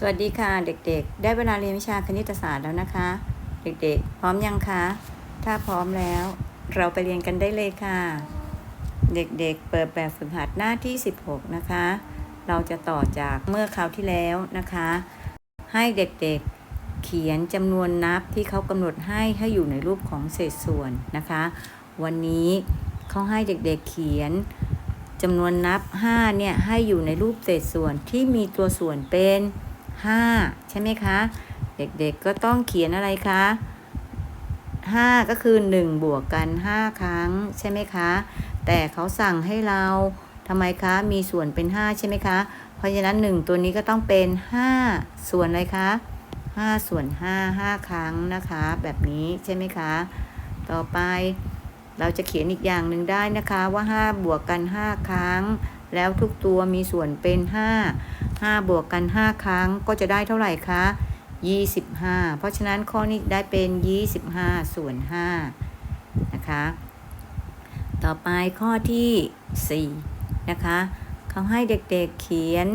สวัสดีค่ะเด็กๆ ได้เวลาเรียนวิชาคณิตศาสตร์แล้วนะคะ เด็กๆ พร้อมยังคะ ถ้าพร้อมแล้ว เราไปเรียนกันได้เลยค่ะ เด็กๆ เปิดแบบฝึกหัดหน้าที่ 16 นะคะ เราจะต่อจากเมื่อคราวที่แล้วนะคะ ให้เด็กๆ เขียนจำนวนนับที่เขากำหนดให้ให้อยู่ในรูปของเศษส่วนนะคะ วันนี้เขาให้เด็กๆเขียนจำนวนนับ5เนี่ยให้อยู่ในรูปเศษส่วนที่มีตัวส่วนเป็น 5 ใช่ไหมคะ เด็กๆก็ต้องเขียนอะไรคะ 5 ก็คือ 1 บวกกัน 5 ครั้งใช่ไหมคะ แต่เขาสั่งให้เราทำไมคะ มีส่วนเป็น 5 ใช่ไหมคะ เพราะฉะนั้น 1 ตัวนี้ก็ต้องเป็น 5 ส่วนอะไรคะ 5 ส่วน 5 5 ครั้งนะคะ แบบนี้ใช่ไหมคะ ต่อไปเราจะเขียนอีกอย่างหนึ่งได้นะคะว่า 5 บวกกัน 5 ครั้ง แล้วทุกตัวมีส่วนเป็น 5 5 บวกกัน 5 ครั้งก็จะได้เท่าไหร่คะ 25 เพราะฉะนั้นข้อนี้ได้เป็น 25 ส่วน 5 นะคะ ต่อไปข้อที่ 4 นะคะเขาให้เด็กๆเขียน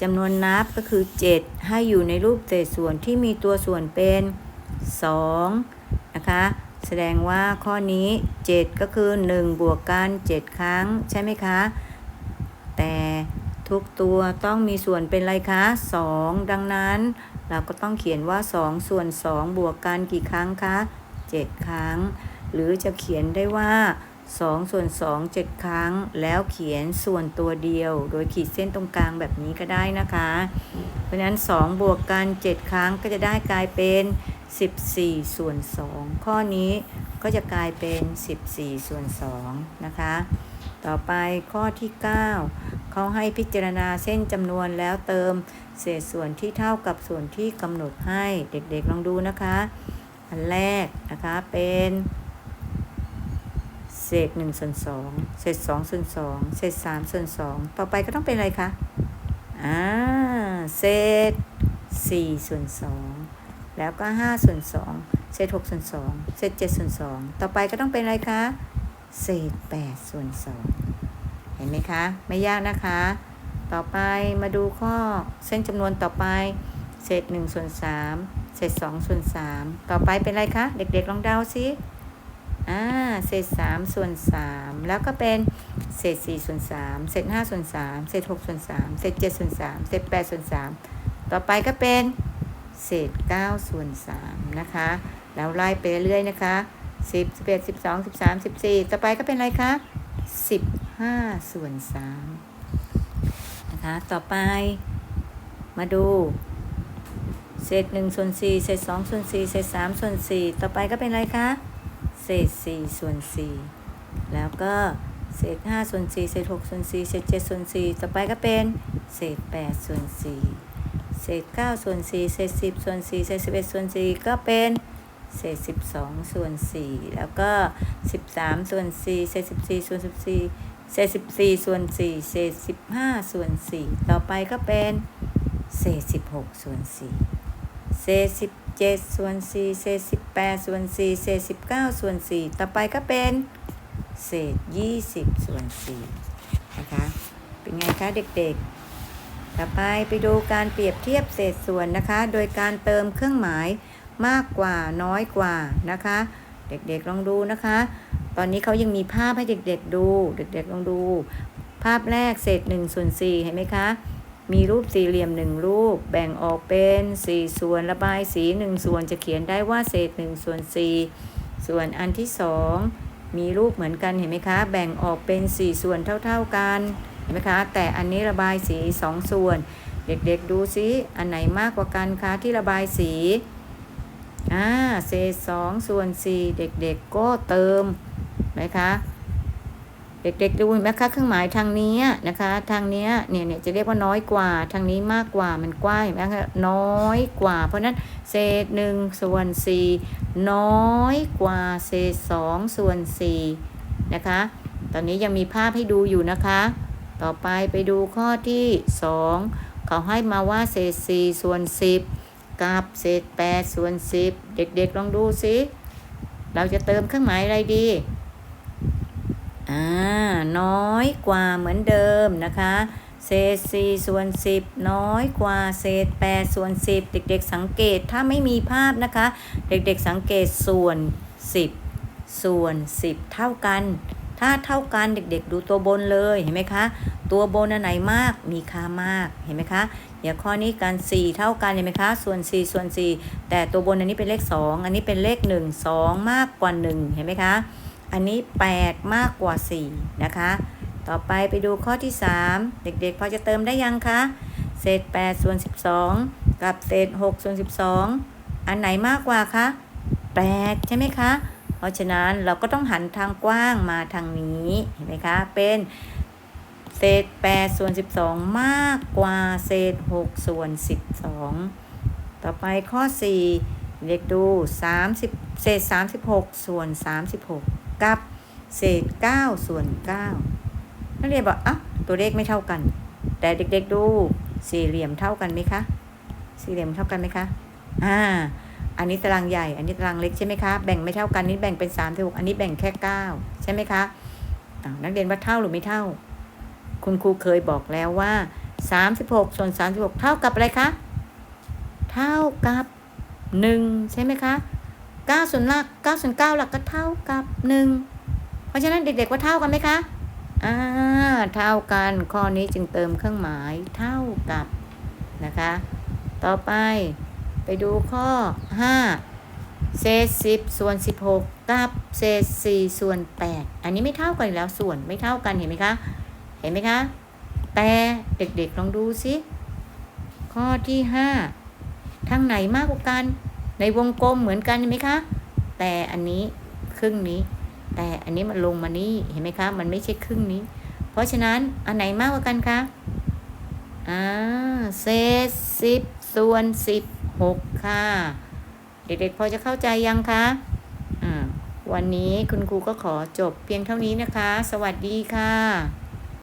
จำนวนนับก็คือ 7 ให้อยู่ในรูปเศษส่วนที่มีตัวส่วนเป็น 2 นะคะ แสดงว่าข้อนี้ 7 ก็คือ 1 บวกกัน 7 ครั้ง ใช่ไหมคะ แต่ทุกตัวต้องมีส่วนเป็นอะไรคะ 2 ดังนั้น เราก็ต้องเขียนว่า 2 ส่วน 2 บวกกันกี่ครั้งคะ 7 ครั้ง หรือจะเขียนได้ว่า 2 ส่วน 2 7 ครั้ง แล้วเขียนส่วนตัวเดียว โดยขีดเส้นตรงกลางแบบนี้ก็ได้นะคะ เพราะฉะนั้น 2 บวกกัน 7 ครั้งก็จะได้กลายเป็น 14 ส่วน 2 ข้อนี้ก็จะกลายเป็น 14 ส่วน 2 นะคะ ต่อไปข้อที่ 9 เขาให้พิจารณาเส้นจำนวนแล้วเติมเศษส่วนที่เท่ากับส่วนที่กำหนดให้เด็กๆลองดูนะคะ อันแรกนะคะเป็นเศษ1ส่วน2เศษ2ส่วน2เศษ3ส่วน2ต่อไปก็ต้องเป็นอะไรคะอ่าเศษ4ส่วน2แล้วก็5ส่วน2เศษ6ส่วน2เศษ7ส่วน2ต่อไปก็ต้องเป็นอะไรคะ เศษ8ส่วน2เห็นไหมคะ ไม่ยากนะคะ ต่อไปมาดูข้อเส้นจำนวนต่อไป เศษ1ส่วน3เศษ2ส่วน3ต่อไปเป็นอะไรคะ เด็กๆลองเดาซิอ่าเศษ3ส่วน3แล้วก็เป็นเศษ4ส่วน3เศษ5ส่วน3เศษ6ส่วน3เศษ7ส่วน3เศษ8ส่วน3ต่อไปก็เป็นเศษ9ส่วน3นะคะ แล้วไล่ไปเรื่อยๆนะคะ สิบสิบเอ็ดสิบสองสิบสามสิบสี่ต่อไปก็เป็นอะไรคะสิบห้าส่วนสามนะคะต่อไปมาดู เศษหนึ่งส่วนสี่เศษสองส่วนสี่เศษสามส่วนสี่ต่อไปก็เป็นอะไรคะเศษสี่ส่วนสี่แล้วก็เศษห้าส่วนสี่เศษหกส่วนสี่เศษเจ็ดส่วนสี่ต่อไปก็เป็นเศษแปดส่วนสี่เศษเก้าส่วนสี่เศษสิบส่วนสี่เศษสิบเอ็ดส่วนสี่ก็เป็น เศษสิบสองส่วนสี่แล้วก็สิบสามส่วนสี่เศษสิบสี่ส่วนสิบสี่เศษสิบสี่ส่วนสี่เศษสิบห้าส่วนสี่ต่อไปก็เป็นเศษสิบหกส่วนสี่เศษสิบเจ็ดส่วนสี่เศษสิบแปดส่วนสี่เศษสิบเก้าส่วนสี่ต่อไปก็เป็นเศษยี่สิบส่วนสี่นะคะเป็นไงคะเด็กๆ ต่อไปไปดูการเปรียบเทียบเศษส่วนนะคะ โดยการเติมเครื่องหมาย มากกว่าน้อยกว่านะคะ เด็กๆลองดูนะคะ ตอนนี้เขายังมีภาพให้เด็กๆดู เด็กๆลองดู ภาพแรกเศษ1ส่วน4เห็นไหมคะ มีรูปสี่เหลี่ยม1รูป แบ่งออกเป็น4ส่วนระบายสี1ส่วนจะเขียนได้ว่าเศษ1ส่วน4ส่วนอันที่2มีรูปเหมือนกันเห็นไหมคะ แบ่งออกเป็น 4 ส่วนเท่า ๆกันเห็นไหมคะ แต่อันนี้ระบายสี 2 ส่วน เด็กๆดูซิอันไหนมากกว่ากันคะที่ระบายสี อ่าเศษสองส่วนสี่เด็กๆก็เติมไหมคะเด็กๆดูไหมคะเครื่องหมายทางนี้นะคะ ทางนี้เนี่ยเนี่ยจะเรียกว่าน้อยกว่าทางนี้มากกว่ามันกว้างเห็นไหมคะน้อยกว่า เพราะนั้นเศษหนึ่งส่วนสี่น้อยกว่าเศษสองส่วนสี่นะคะ ตอนนี้ยังมีภาพให้ดูอยู่นะคะ ต่อไปไปดูข้อที่สองเขาให้มาว่าเศษสี่ส่วนสิบ กับเศษ8ส่วน10เด็กๆลองดูสิเราจะเติมเครื่องหมายอะไรดีอ่าน้อยกว่าเหมือนเดิมนะคะ เศษสี่ส่วนสิบน้อยกว่าเศษแปดส่วนสิบเด็กๆ สังเกตถ้าไม่มีภาพนะคะ เด็กๆสังเกตส่วนสิบส่วนสิบเท่ากัน ถ้าเท่ากันเด็กๆ ดูตัวบนเลยเห็นไหมคะ ตัวบนอันไหนมากมีค่ามากเห็นไหมคะ อย่างข้อนี้กัน 4 เท่ากันเห็นไหมคะ ส่วน 4 ส่วน 4 แต่ตัวบนอันนี้เป็นเลข 2 อันนี้เป็นเลข 1 2 มากกว่า 1 เห็นไหมคะ อันนี้ 8 มากกว่า 4 นะคะ ต่อไปไปดูข้อที่ 3 เด็กๆ พอจะเติมได้ยังคะ เศษ8ส่วน12 กับเศษ6ส่วน12 อันไหนมากกว่าคะ 8 ใช่ไหมคะ เพราะฉะนั้นเราก็ต้องหันทางกว้างมาทางนี้ เห็นไหมคะ เป็น เศษ8ส่วน12 มากกว่าเศษ6ส่วน12 ต่อไปข้อ 4 เด็กดู 30 เศษ 36 ส่วน 36 กับเศษ 9 ส่วน 9 นักเรียนบอกอะตัวเลขไม่เท่ากัน แต่เด็กๆดูสี่เหลี่ยมเท่ากันไหมคะ สี่เหลี่ยมเท่ากันไหมคะ อ่า อันนี้ตารางใหญ่ อันนี้ตารางเล็กใช่ไหมคะ แบ่งไม่เท่ากัน นี่แบ่งเป็น3ามถึงหอันนี้แบ่งแค่ 9 ใช่ไหมคะนักเรียนว่าเท่าหรือไม่เท่า คุณครูเคยบอกแล้วว่า 36ส่วน36 เท่ากับอะไรคะ เท่ากับ 1 ใช่ไหมคะ9ส่วนละ9ส่วน9หลักก็เท่ากับ 1 เพราะฉะนั้นเด็กๆว่าเท่ากันไหมคะอ่าเท่ากันข้อนี้จึงเติมเครื่องหมายเท่ากับนะคะ ต่อไปไปดูข้อ 5 เศษ 10 ส่วน 16 กับ เศษ 4 ส่วน 8 อันนี้ไม่เท่ากันแล้วส่วนไม่เท่ากันเห็นไหมคะ เห็นไหมคะ แต่เด็กๆลองดูสิ ข้อที่5ทางไหนมากกว่ากัน ในวงกลมเหมือนกันเห็นไหมคะ แต่อันนี้ครึ่งนี้ แต่อันนี้มันลงมานี่เห็นไหมคะ มันไม่ใช่ครึ่งนี้ เพราะฉะนั้นอันไหนมากกว่ากันคะอ่าเศษสิบส่วนสิบหกค่ะ เด็กๆพอจะเข้าใจยังคะอ่าวันนี้คุณครูก็ขอจบเพียงเท่านี้นะคะ สวัสดีค่ะ